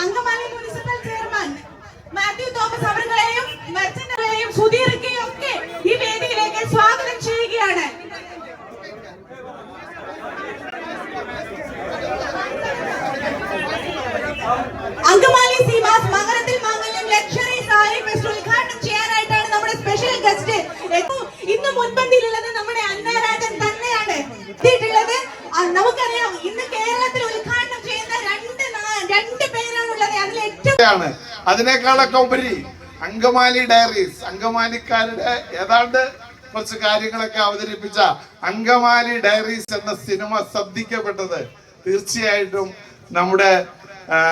Angamaly municipal chairman Mathew Thomas അവരുടെയും മെർച്ചന്റെയും സുധീർക്കെയും ഒക്കെ ഈ വേദിയിലേക്ക് സ്വാഗതം ചെയ്യുകയാണ്. അങ്കമാലി സീമാസ് മകരത്തിൽ മാംഗല്യം ലക്ഷറി സാരി ഫെസ്റ്റ് ഉദ്ഘാടനം ചെയ്യാനായിട്ടാണ് നമ്മുടെ സ്പെഷ്യൽ ഗസ്റ്റ് ഇന്ന് മുൻപന്തിയിലുള്ളത് നമ്മുടെ ആണ്. അതിനേക്കാളൊക്കെ ഉപരി അങ്കമാലി ഡയറീസ് അങ്കമാലിക്കാരുടെ ഏതാണ്ട് കുറച്ച് കാര്യങ്ങളൊക്കെ അവതരിപ്പിച്ച അങ്കമാലി ഡയറീസ് എന്ന സിനിമ ശ്രദ്ധിക്കപ്പെട്ടത് തീർച്ചയായിട്ടും നമ്മുടെ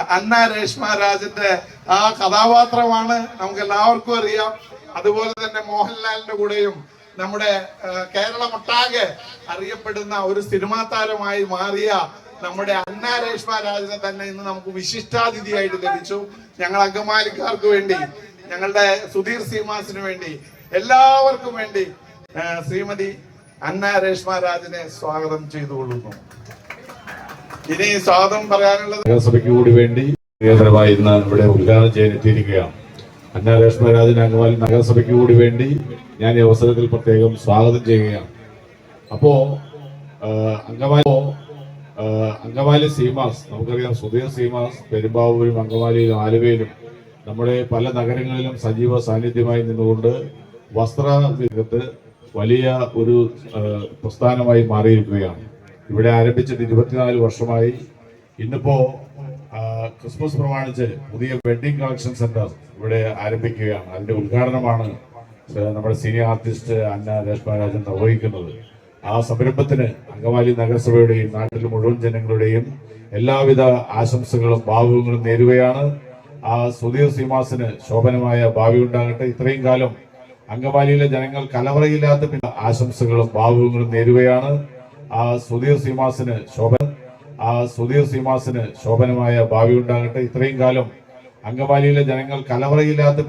അന്ന രേഷ്മ രാജന്റെ ആ കഥാപാത്രമാണ് നമുക്ക് എല്ലാവർക്കും അറിയാം. അതുപോലെ തന്നെ മോഹൻലാലിന്റെ കൂടെയും നമ്മുടെ കേരളമൊട്ടാകെ അറിയപ്പെടുന്ന ഒരു സിനിമാ താരമായി മാറിയ നമ്മുടെ അന്ന രേഷ്മ രാജനെ തന്നെ ഇന്ന് നമുക്ക് വിശിഷ്ടാതിഥിയായിട്ട് ലഭിച്ചു. ഞങ്ങൾ അങ്കമാലിക്കാർക്ക് വേണ്ടി ഞങ്ങളുടെ സുധീർ സീമാസിന് വേണ്ടി എല്ലാവർക്കും വേണ്ടി ശ്രീമതി അന്ന രേഷ്മ രാജനെ സ്വാഗതം ചെയ്തുകൊള്ളുന്നു. ഇനി സ്വാഗതം പറയാനുള്ളത് നഗരസഭയ്ക്ക് കൂടി വേണ്ടി ഇന്ന് ഇവിടെ ഉദ്ഘാടനം ചെയ്തിരിക്കുകയാണ് അന്ന അന്ന രേഷ്മരാജൻ അങ്കമാലി നഗരസഭയ്ക്ക് കൂടി വേണ്ടി ഞാൻ ഈ അവസരത്തിൽ പ്രത്യേകം സ്വാഗതം ചെയ്യുകയാണ്. അപ്പോ ആ, അങ്കമാലി സീമാസ് നമുക്കറിയാം സുധീർ സീമാസ് പെരുമ്പാവൂരും അങ്കമാലിയിലും ആലുവയിലും നമ്മുടെ പല നഗരങ്ങളിലും സജീവ സാന്നിധ്യമായി നിന്നുകൊണ്ട് വസ്ത്ര രംഗത്ത് വലിയ ഒരു പ്രസ്ഥാനമായി മാറിയിരിക്കുകയാണ്. ഇവിടെ ആരംഭിച്ചിട്ട് ഇരുപത്തിനാല് വർഷമായി. ഇന്നിപ്പോ ക്രിസ്മസ് പ്രമാണിച്ച് പുതിയ വെഡിങ് കളക്ഷൻ സെന്റർ ഇവിടെ ആരംഭിക്കുകയാണ്. അതിന്റെ ഉദ്ഘാടനമാണ് നമ്മുടെ സീനിയർ ആർട്ടിസ്റ്റ് അന്ന രേഷ്മരാജൻ നിർവഹിക്കുന്നത്. ആ സംരംഭത്തിന് അങ്കമാലി നഗരസഭയുടെയും നാട്ടിൽ മുഴുവൻ ജനങ്ങളുടെയും എല്ലാവിധ ആശംസകളും ഭാവുകങ്ങളും നേരുകയാണ്. ആ സുധീർ സീമാസിന് ശോഭനമായ ഭാവി ഉണ്ടാകട്ടെ. ഇത്രയും കാലം അങ്കമാലിയിലെ ജനങ്ങൾ കലവറയില്ലാത്ത പിന്നെ ആശംസകളും ഭാവുകങ്ങളും നേരുകയാണ്. ആ സുധീർ സീമാസിന് ശോഭ ആ സുധീർ സീമാസിന് ശോഭനമായ ഭാവി ഉണ്ടാകട്ടെ. ഇത്രയും കാലം അങ്കമാലിയിലെ ജനങ്ങൾ കലവറയില്ലാത്ത